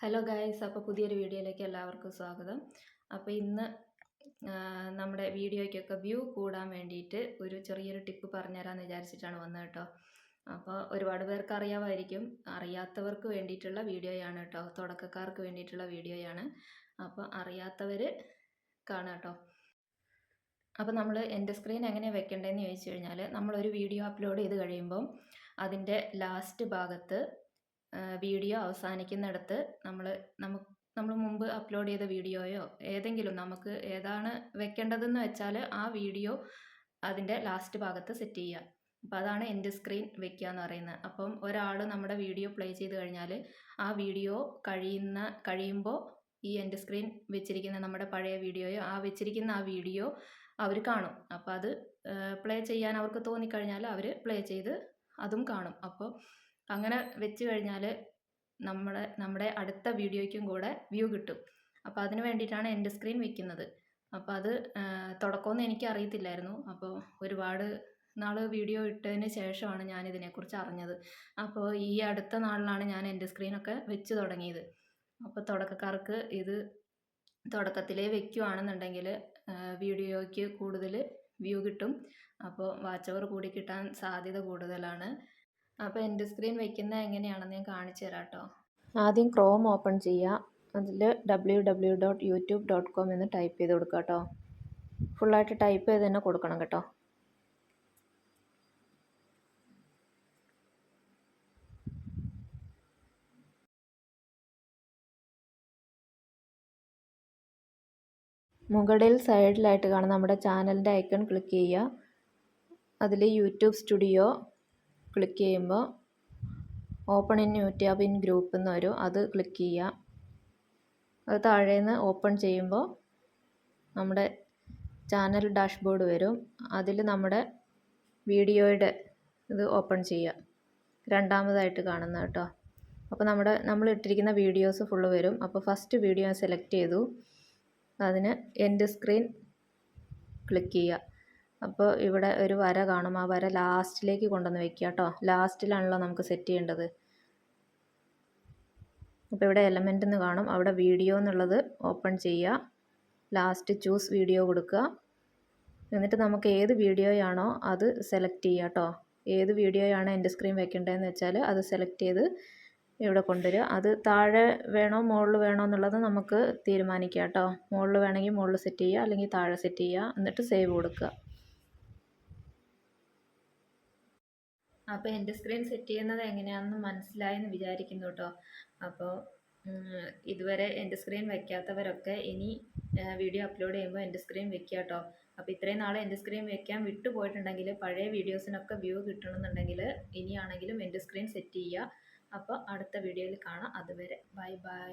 Hello guys അപ്പോൾ പുതിയൊരു വീഡിയോയിലേക്ക് എല്ലാവർക്കും സ്വാഗതം. അപ്പോൾ ഇന്ന് നമ്മുടെ വീഡിയോയ്ക്കൊക്കെ വ്യൂ കൂടാൻ വേണ്ടിയിട്ട് ഒരു ചെറിയൊരു ടിപ്പ് പറഞ്ഞുതരാമെന്ന് വിചാരിച്ചിട്ടാണ് വന്നത് കേട്ടോ. അപ്പോൾ ഒരുപാട് പേർക്ക് അറിയാമായിരിക്കും. അറിയാത്തവർക്ക് വേണ്ടിയിട്ടുള്ള വീഡിയോയാണ് കേട്ടോ. തുടക്കക്കാർക്ക് വേണ്ടിയിട്ടുള്ള വീഡിയോയാണ്. അപ്പോൾ അറിയാത്തവർ കാണാം കേട്ടോ. അപ്പോൾ നമ്മൾ എന്റെ സ്ക്രീൻ എങ്ങനെ വെക്കേണ്ടതെന്ന് ചോദിച്ചു കഴിഞ്ഞാൽ നമ്മളൊരു വീഡിയോ അപ്ലോഡ് ചെയ്ത് കഴിയുമ്പം അതിന്റെ ലാസ്റ്റ് ഭാഗത്ത് വീഡിയോ അവസാനിക്കുന്നിടത്ത് നമ്മൾ നമുക്ക് നമ്മൾ മുമ്പ് അപ്ലോഡ് ചെയ്ത വീഡിയോയോ ഏതെങ്കിലും നമുക്ക് ഏതാണ് വെക്കേണ്ടതെന്ന് വെച്ചാൽ ആ വീഡിയോ അതിന്റെ ലാസ്റ്റ് ഭാഗത്ത് സെറ്റ് ചെയ്യുക. അപ്പം അതാണ് എന്റെ സ്ക്രീൻ വെക്കുക എന്ന് പറയുന്നത്. അപ്പം ഒരാൾ നമ്മുടെ വീഡിയോ പ്ലേ ചെയ്ത് കഴിഞ്ഞാൽ ആ വീഡിയോ കഴിയുന്ന കഴിയുമ്പോൾ ഈ എന്റെ സ്ക്രീൻ വെച്ചിരിക്കുന്ന നമ്മുടെ പഴയ വീഡിയോയോ ആ വെച്ചിരിക്കുന്ന ആ വീഡിയോ അവർ കാണും. അപ്പോൾ അത് പ്ലേ ചെയ്യാൻ അവർക്ക് തോന്നിക്കഴിഞ്ഞാൽ അവർ പ്ലേ ചെയ്ത് അതും കാണും. അപ്പോൾ അങ്ങനെ വെച്ച് കഴിഞ്ഞാൽ നമ്മുടെ നമ്മുടെ അടുത്ത വീഡിയോയ്ക്കും കൂടെ വ്യൂ കിട്ടും. അപ്പോൾ അതിന് വേണ്ടിയിട്ടാണ് എന്റെ സ്ക്രീൻ വയ്ക്കുന്നത് അപ്പോൾ അത് തുടക്കമൊന്നും എനിക്ക് അറിയത്തില്ലായിരുന്നു. അപ്പോൾ ഒരുപാട് നാൾ വീഡിയോ ഇട്ടതിന് ശേഷമാണ് ഞാൻ ഇതിനെക്കുറിച്ച് അറിഞ്ഞത്. അപ്പോൾ ഈ അടുത്ത നാളിലാണ് ഞാൻ എന്റെ സ്ക്രീനൊക്കെ വെച്ച് തുടങ്ങിയത്. അപ്പോൾ തുടക്കക്കാർക്ക് ഇത് തുടക്കത്തിലേ വെക്കുകയാണെന്നുണ്ടെങ്കിൽ വീഡിയോയ്ക്ക് കൂടുതൽ വ്യൂ കിട്ടും. അപ്പോൾ വാച്ച് കൂടി കിട്ടാൻ സാധ്യത കൂടുതലാണ്. അപ്പോൾ എന്റെ സ്ക്രീൻ വെക്കുന്നത് എങ്ങനെയാണെന്ന് ഞാൻ കാണിച്ചു തരാം കേട്ടോ ആദ്യം ക്രോം ഓപ്പൺ ചെയ്യുക. അതിൽ W W dot YouTube dot com എന്ന് ടൈപ്പ് ചെയ്ത് കൊടുക്കുക കേട്ടോ. ഫുള്ളായിട്ട് ടൈപ്പ് ചെയ്ത് തന്നെ കൊടുക്കണം കേട്ടോ. മുകളിൽ സൈഡിലായിട്ട് കാണുന്ന നമ്മുടെ ചാനലിന്റെ ഐക്കൺ ക്ലിക്ക് ചെയ്യുക. അതിൽ യൂട്യൂബ് സ്റ്റുഡിയോ ക്ലിക്ക് ചെയ്യുമ്പോൾ open in new tab in group എന്ന് വരും അത് ക്ലിക്ക് ചെയ്യുക അത് താഴേന്ന് ഓപ്പൺ ചെയ്യുമ്പോൾ നമ്മുടെ ചാനൽ ഡാഷ്ബോർഡ് വരും. അതിൽ നമ്മുടെ വീഡിയോയുടെ ഇത് ഓപ്പൺ ചെയ്യുക രണ്ടാമതായിട്ട് കാണുന്ന കേട്ടോ. അപ്പോൾ നമ്മുടെ നമ്മൾ ഇട്ടിരിക്കുന്ന വീഡിയോസ് ഫുള്ള് വരും. അപ്പോൾ ഫസ്റ്റ് വീഡിയോ സെലക്ട് ചെയ്തു. അതിന് എന്റെ സ്ക്രീൻ ക്ലിക്ക് ചെയ്യുക അപ്പോൾ ഇവിടെ ഒരു വര കാണും. ആ വര ലാസ്റ്റിലേക്ക് കൊണ്ടുവന്ന് വെക്കുക കേട്ടോ. ലാസ്റ്റിലാണല്ലോ നമുക്ക് സെറ്റ് ചെയ്യേണ്ടത്. അപ്പോൾ ഇവിടെ എലമെന്റ് എന്ന് കാണും. അവിടെ വീഡിയോ എന്നുള്ളത് ഓപ്പൺ ചെയ്യുക. ലാസ്റ്റ് ചൂസ് വീഡിയോ കൊടുക്കുക. എന്നിട്ട് നമുക്ക് ഏത് വീഡിയോയാണോ അത് സെലക്ട് ചെയ്യുക കേട്ടോ. ഏത് വീഡിയോയാണ് എന്റെ സ്ക്രീൻ വെക്കേണ്ടതെന്ന് വെച്ചാൽ അത് സെലക്ട് ചെയ്ത് ഇവിടെ കൊണ്ടുവരിക. അത് താഴെ വേണോ മുകളിൽ വേണോ എന്നുള്ളത് നമുക്ക് തീരുമാനിക്കാം കേട്ടോ. മുകളിൽ വേണമെങ്കിൽ മുകളിൽ സെറ്റ് ചെയ്യുക അല്ലെങ്കിൽ താഴെ സെറ്റ് ചെയ്യുക. എന്നിട്ട് സേവ് കൊടുക്കുക. അപ്പോൾ എന്റെ സ്ക്രീൻ സെറ്റ് ചെയ്യുന്നത് എങ്ങനെയാണെന്ന് മനസ്സിലായെന്ന് വിചാരിക്കുന്നു കേട്ടോ അപ്പോൾ ഇതുവരെ എന്റെ സ്ക്രീൻ വെക്കാത്തവരൊക്കെ ഇനി വീഡിയോ അപ്ലോഡ് ചെയ്യുമ്പോൾ എന്റെ സ്ക്രീൻ വെക്കുക കേട്ടോ അപ്പോൾ ഇത്രയും നാൾ എന്റെ സ്ക്രീൻ വെക്കാൻ വിട്ടുപോയിട്ടുണ്ടെങ്കിൽ പഴയ വീഡിയോസിനൊക്കെ വ്യൂ കിട്ടണമെന്നുണ്ടെങ്കിൽ ഇനിയാണെങ്കിലും എന്റെ സ്ക്രീൻ സെറ്റ് ചെയ്യുക അപ്പോൾ അടുത്ത വീഡിയോയിൽ കാണാം. അതുവരെ ബൈ ബൈ